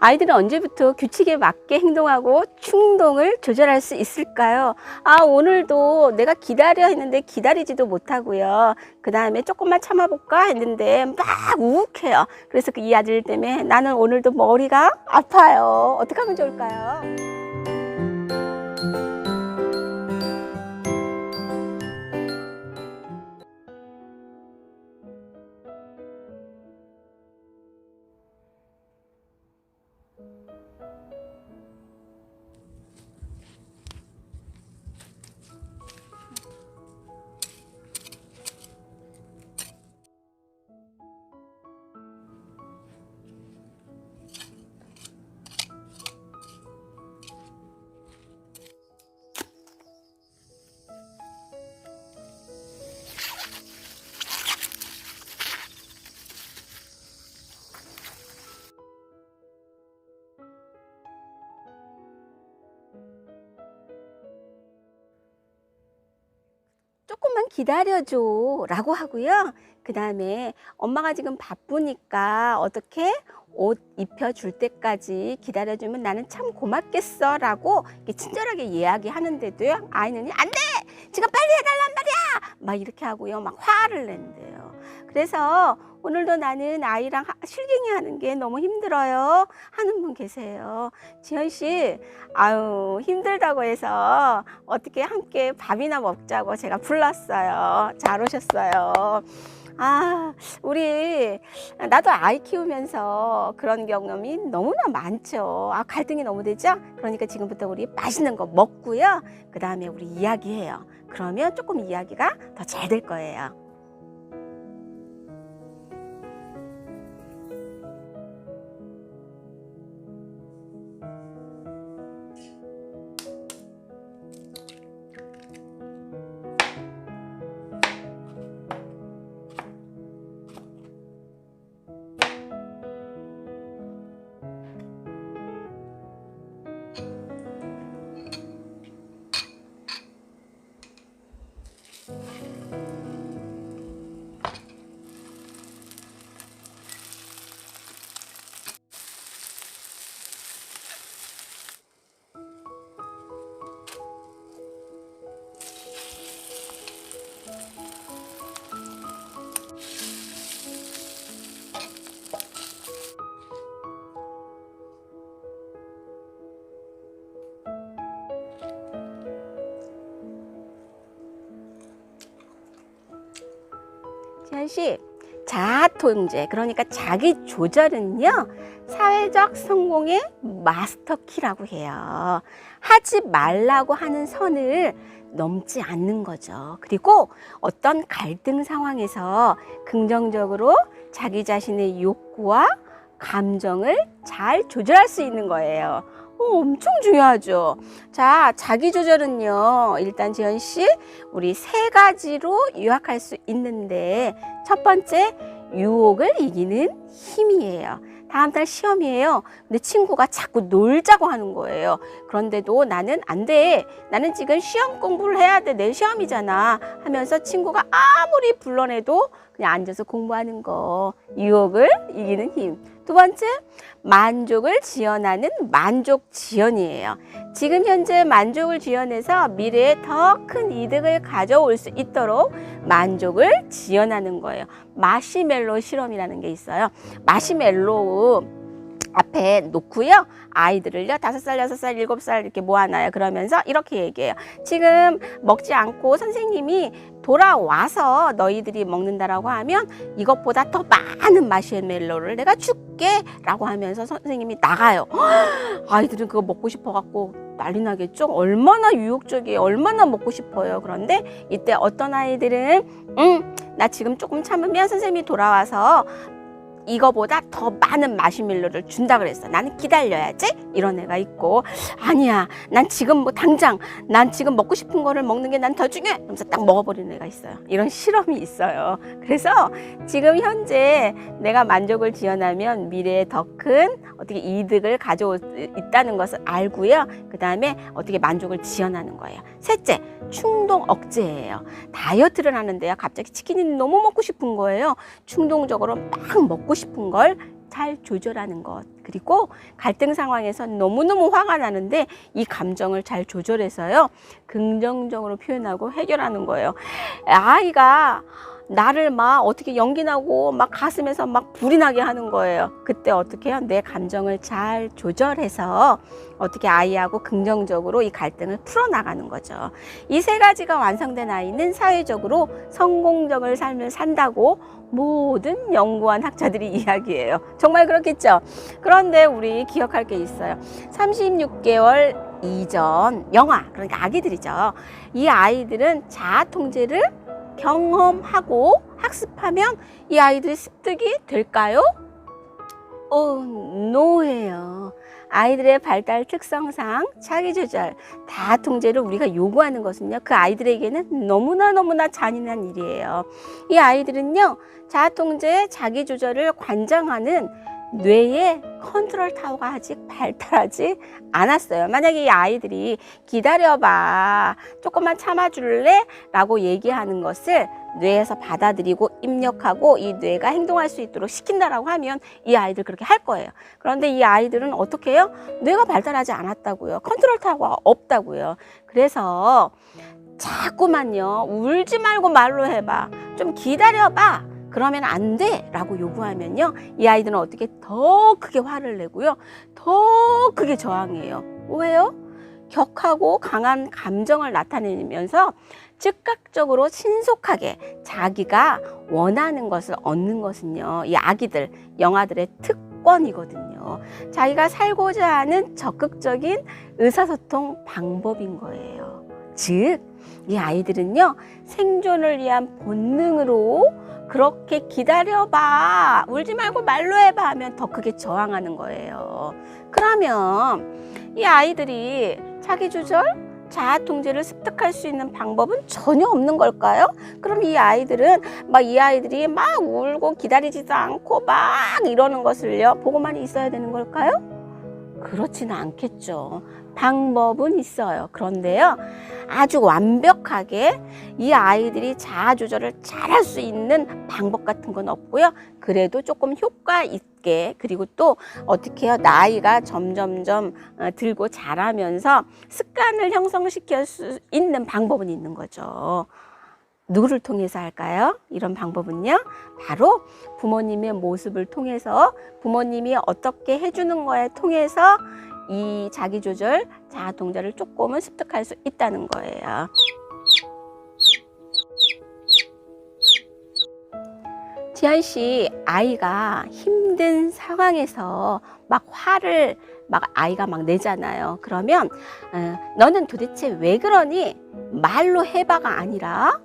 아이들은 언제부터 규칙에 맞게 행동하고 충동을 조절할 수 있을까요? 아, 오늘도 내가 기다려 했는데 기다리지도 못하고요. 그 다음에 조금만 참아볼까 했는데 막 우욱해요. 그래서 그 이 아들 때문에 나는 오늘도 머리가 아파요. 어떻게 하면 좋을까요? 조금만 기다려줘 라고 하고요. 그 다음에 엄마가 지금 바쁘니까 어떻게 옷 입혀줄 때까지 기다려주면 나는 참 고맙겠어 라고 친절하게 이야기하는데도요. 아이는 안 돼! 지금 빨리 해달란 말이야! 막 이렇게 하고요. 막 화를 낸대요. 그래서 오늘도 나는 아이랑 하- 실갱이 하는 게 너무 힘들어요. 하는 분 계세요. 지현 씨, 아유, 힘들다고 해서 어떻게 함께 밥이나 먹자고 제가 불렀어요. 잘 오셨어요. 아, 우리, 나도 아이 키우면서 그런 경험이 너무나 많죠. 아, 갈등이 너무 되죠? 그러니까 지금부터 우리 맛있는 거 먹고요. 그 다음에 우리 이야기해요. 그러면 조금 이야기가 더 잘 될 거예요. 지현 씨, 자아 통제, 그러니까 자기 조절은요, 사회적 성공의 마스터 키라고 해요. 하지 말라고 하는 선을 넘지 않는 거죠. 그리고 어떤 갈등 상황에서 긍정적으로 자기 자신의 욕구와 감정을 잘 조절할 수 있는 거예요. 어, 엄청 중요하죠. 자, 자기 조절은요. 일단 지현 씨, 우리 세 가지로 요약할 수 있는데 첫 번째 유혹을 이기는 힘이에요. 다음 달 시험이에요. 근데 친구가 자꾸 놀자고 하는 거예요. 그런데도 나는 안 돼. 나는 지금 시험 공부를 해야 돼. 내 시험이잖아. 하면서 친구가 아무리 불러내도 그냥 앉아서 공부하는 거. 유혹을 이기는 힘. 두 번째, 만족을 지연하는 만족 지연이에요. 지금 현재 만족을 지연해서 미래에 더 큰 이득을 가져올 수 있도록 만족을 지연하는 거예요. 마시멜로 실험이라는 게 있어요. 마시멜로 앞에 놓고요. 아이들을요. 다섯 살, 여섯 살, 일곱 살 이렇게 모아놔요. 그러면서 이렇게 얘기해요. 지금 먹지 않고 선생님이 돌아와서 너희들이 먹는다라고 하면 이것보다 더 많은 마시멜로를 내가 줄게 라고 하면서 선생님이 나가요. 아이들은 그거 먹고 싶어 갖고 난리 나겠죠? 얼마나 유혹적이에요. 얼마나 먹고 싶어요. 그런데 이때 어떤 아이들은 응, 나 지금 조금 참으면 선생님이 돌아와서 이거보다 더 많은 마시멜로를 준다 그랬어. 나는 기다려야지. 이런 애가 있고 아니야. 난 지금 뭐 당장 난 지금 먹고 싶은 거를 먹는 게 난 더 중요해. 그러면서 딱 먹어버리는 애가 있어요. 이런 실험이 있어요. 그래서 지금 현재 내가 만족을 지어나면 미래에 더 큰 어떻게 이득을 가져올 수 있다는 것을 알고요. 그 다음에 어떻게 만족을 지어나는 거예요. 셋째, 충동 억제예요. 다이어트를 하는데요. 갑자기 치킨이 너무 먹고 싶은 거예요. 충동적으로 막 먹고 싶은 걸 잘 조절하는 것. 그리고 갈등 상황에서 너무너무 화가 나는데 이 감정을 잘 조절해서요. 긍정적으로 표현하고 해결하는 거예요. 아이가 나를 막 어떻게 연기 나고 막 가슴에서 막 불이 나게 하는 거예요. 그때 어떻게 해요? 내 감정을 잘 조절해서 어떻게 아이하고 긍정적으로 이 갈등을 풀어나가는 거죠. 이 세 가지가 완성된 아이는 사회적으로 성공적을 삶을 산다고 모든 연구한 학자들이 이야기해요. 정말 그렇겠죠? 그런데 우리 기억할 게 있어요. 36개월 이전 영아, 그러니까 아기들이죠. 이 아이들은 자아 통제를 경험하고 학습하면 이 아이들이 습득이 될까요? 어, 노예요. 아이들의 발달 특성상 자기 조절, 다 통제를 우리가 요구하는 것은요, 그 아이들에게는 너무나 너무나 잔인한 일이에요. 이 아이들은요, 자아 통제, 자기 조절을 관장하는 뇌의 컨트롤 타워가 아직 발달하지 않았어요. 만약에 이 아이들이 기다려봐, 조금만 참아줄래? 라고 얘기하는 것을 뇌에서 받아들이고 입력하고 이 뇌가 행동할 수 있도록 시킨다라고 하면 이 아이들 그렇게 할 거예요. 그런데 이 아이들은 어떻게 해요? 뇌가 발달하지 않았다고요. 컨트롤 타워가 없다고요. 그래서 자꾸만요, 울지 말고 말로 해봐. 좀 기다려봐. 그러면 안 돼! 라고 요구하면요. 이 아이들은 어떻게 더 크게 화를 내고요. 더 크게 저항해요. 왜요? 격하고 강한 감정을 나타내면서 즉각적으로 신속하게 자기가 원하는 것을 얻는 것은요. 이 아기들, 영아들의 특권이거든요. 자기가 살고자 하는 적극적인 의사소통 방법인 거예요. 즉, 이 아이들은요, 생존을 위한 본능으로 그렇게 기다려봐. 울지 말고 말로 해봐 하면 더 크게 저항하는 거예요. 그러면 이 아이들이 자기 조절, 자아 통제를 습득할 수 있는 방법은 전혀 없는 걸까요? 그럼 이 아이들은 막 이 아이들이 막 울고 기다리지도 않고 막 이러는 것을요 보고만 있어야 되는 걸까요? 그렇지는 않겠죠. 방법은 있어요. 그런데요, 아주 완벽하게 이 아이들이 자아 조절을 잘할 수 있는 방법 같은 건 없고요. 그래도 조금 효과 있게 그리고 또 어떻게 해요? 나이가 점점점 어, 들고 자라면서 습관을 형성시킬 수 있는 방법은 있는 거죠. 누구를 통해서 할까요? 이런 방법은요. 바로 부모님의 모습을 통해서 부모님이 어떻게 해주는 거에 통해서 이 자기 조절, 자아 동작을 조금은 습득할 수 있다는 거예요. 지한 씨 아이가 힘든 상황에서 막 화를 막 아이가 막 내잖아요. 그러면 어, 너는 도대체 왜 그러니? 말로 해봐가 아니라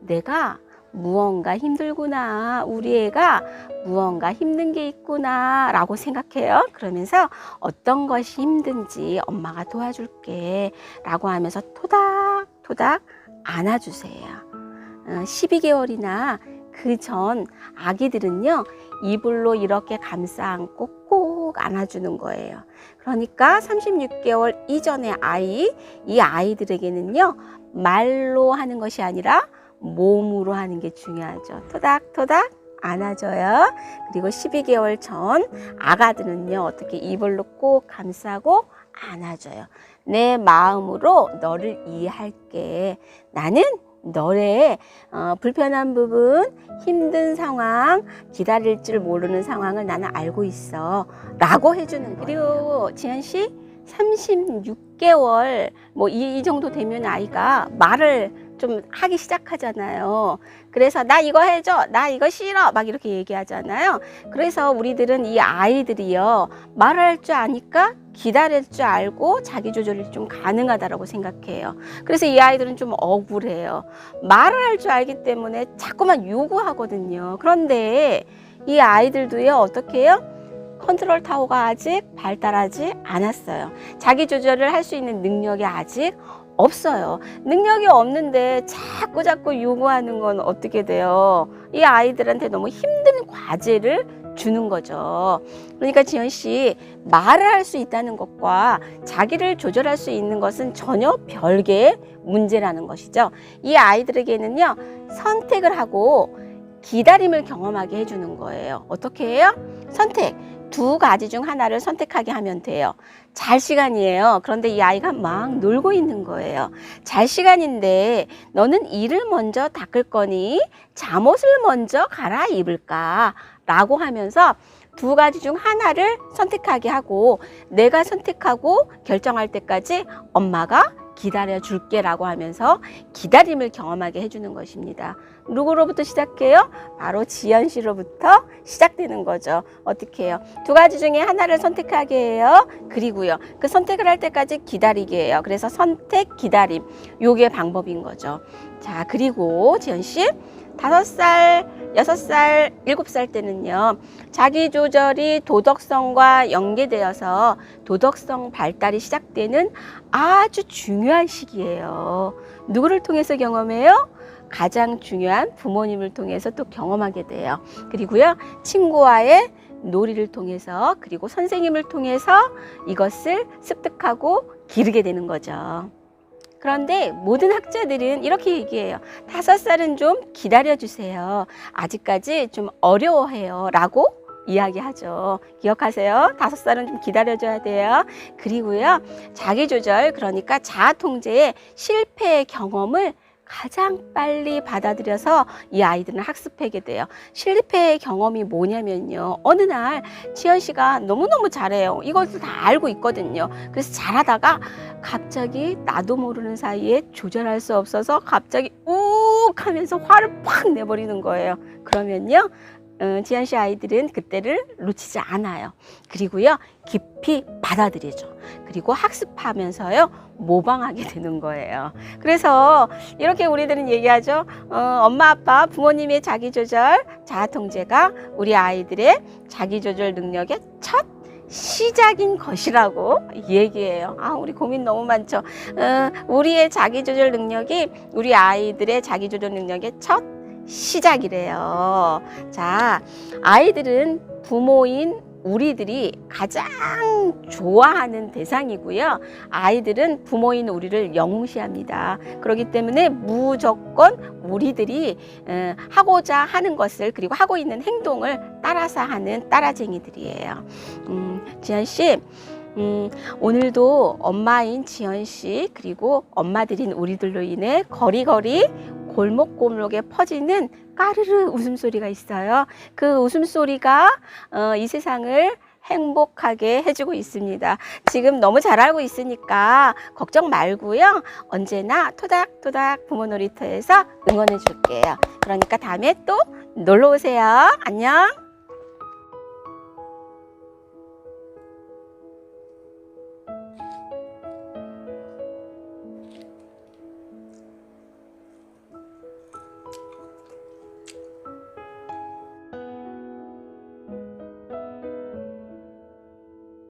내가 무언가 힘들구나. 우리 애가 무언가 힘든 게 있구나. 라고 생각해요. 그러면서 어떤 것이 힘든지 엄마가 도와줄게. 라고 하면서 토닥토닥 안아주세요. 어, 12개월이나 그 전 아기들은요, 이불로 이렇게 감싸 안고 꼭 안아주는 거예요. 그러니까 36개월 이전의 아이, 이 아이들에게는요, 말로 하는 것이 아니라 몸으로 하는 게 중요하죠. 토닥토닥 안아줘요. 그리고 12개월 전 아가들은요, 어떻게 이불로 꼭 감싸고 안아줘요. 내 마음으로 너를 이해할게. 나는 너의 어, 불편한 부분, 힘든 상황, 기다릴 줄 모르는 상황을 나는 알고 있어. 라고 해주는 거예요. 그리고 지현 씨, 36개월, 뭐이 정도 되면 아이가 말을 좀 하기 시작하잖아요. 그래서 나 이거 해줘, 나 이거 싫어, 막 이렇게 얘기하잖아요. 그래서 우리들은 이 아이들이요 말을 할 줄 아니까 기다릴 줄 알고 자기 조절이 좀 가능하다라고 생각해요. 그래서 이 아이들은 좀 억울해요. 말을 할 줄 알기 때문에 자꾸만 요구하거든요. 그런데 이 아이들도요 어떻게 해요? 컨트롤 타워가 아직 발달하지 않았어요. 자기 조절을 할 수 있는 능력이 아직 없어요. 능력이 없는데 자꾸 자꾸 요구하는 건 어떻게 돼요? 이 아이들한테 너무 힘든 과제를 주는 거죠. 그러니까 지현 씨 말을 할 수 있다는 것과 자기를 조절할 수 있는 것은 전혀 별개의 문제라는 것이죠. 이 아이들에게는요 선택을 하고 기다림을 경험하게 해주는 거예요. 어떻게 해요? 선택. 두 가지 중 하나를 선택하게 하면 돼요. 잘 시간이에요. 그런데 이 아이가 막 놀고 있는 거예요. 잘 시간인데 너는 이를 먼저 닦을 거니 잠옷을 먼저 갈아입을까? 라고 하면서 두 가지 중 하나를 선택하게 하고 내가 선택하고 결정할 때까지 엄마가 기다려 줄게 라고 하면서 기다림을 경험하게 해주는 것입니다. 누구로부터 시작해요? 바로 지연 씨로부터 시작되는 거죠. 어떻게 해요? 두 가지 중에 하나를 선택하게 해요. 그리고요. 그 선택을 할 때까지 기다리게 해요. 그래서 선택, 기다림. 요게 방법인 거죠. 자, 그리고 지연 씨. 다섯 살, 여섯 살, 일곱 살 때는요, 자기 조절이 도덕성과 연계되어서 도덕성 발달이 시작되는 아주 중요한 시기예요. 누구를 통해서 경험해요? 가장 중요한 부모님을 통해서 또 경험하게 돼요. 그리고요, 친구와의 놀이를 통해서 그리고 선생님을 통해서 이것을 습득하고 기르게 되는 거죠. 그런데 모든 학자들은 이렇게 얘기해요. 다섯 살은 좀 기다려주세요. 아직까지 좀 어려워해요. 라고 이야기하죠. 기억하세요. 다섯 살은 좀 기다려줘야 돼요. 그리고요, 자기조절, 그러니까 자아통제의 실패의 경험을 가장 빨리 받아들여서 이 아이들은 학습하게 돼요. 실패의 경험이 뭐냐면요. 어느 날 지연 씨가 너무너무 잘해요. 이것을 다 알고 있거든요. 그래서 잘하다가 갑자기 나도 모르는 사이에 조절할 수 없어서 갑자기 욱 하면서 화를 팍 내버리는 거예요. 그러면요. 어, 지한 씨 아이들은 그때를 놓치지 않아요. 그리고요, 깊이 받아들이죠. 그리고 학습하면서요, 모방하게 되는 거예요. 그래서 이렇게 우리들은 얘기하죠. 어, 엄마, 아빠, 부모님의 자기조절, 자아통제가 우리 아이들의 자기조절 능력의 첫 시작인 것이라고 얘기해요. 아, 우리 고민 너무 많죠. 어, 우리의 자기조절 능력이 우리 아이들의 자기조절 능력의 첫 시작이래요. 자, 아이들은 부모인 우리들이 가장 좋아하는 대상이고요. 아이들은 부모인 우리를 영무시합니다. 그렇기 때문에 무조건 우리들이 어, 하고자 하는 것을 그리고 하고 있는 행동을 따라서 하는 따라쟁이들이에요. 음, 지현 씨, 음, 오늘도 엄마인 지연 씨 그리고 엄마들인 우리들로 인해 거리거리 골목골목에 퍼지는 까르르 웃음소리가 있어요. 그 웃음소리가 어, 이 세상을 행복하게 해주고 있습니다. 지금 너무 잘 알고 있으니까 걱정 말고요. 언제나 토닥토닥 부모 놀이터에서 응원해 줄게요. 그러니까 다음에 또 놀러 오세요. 안녕.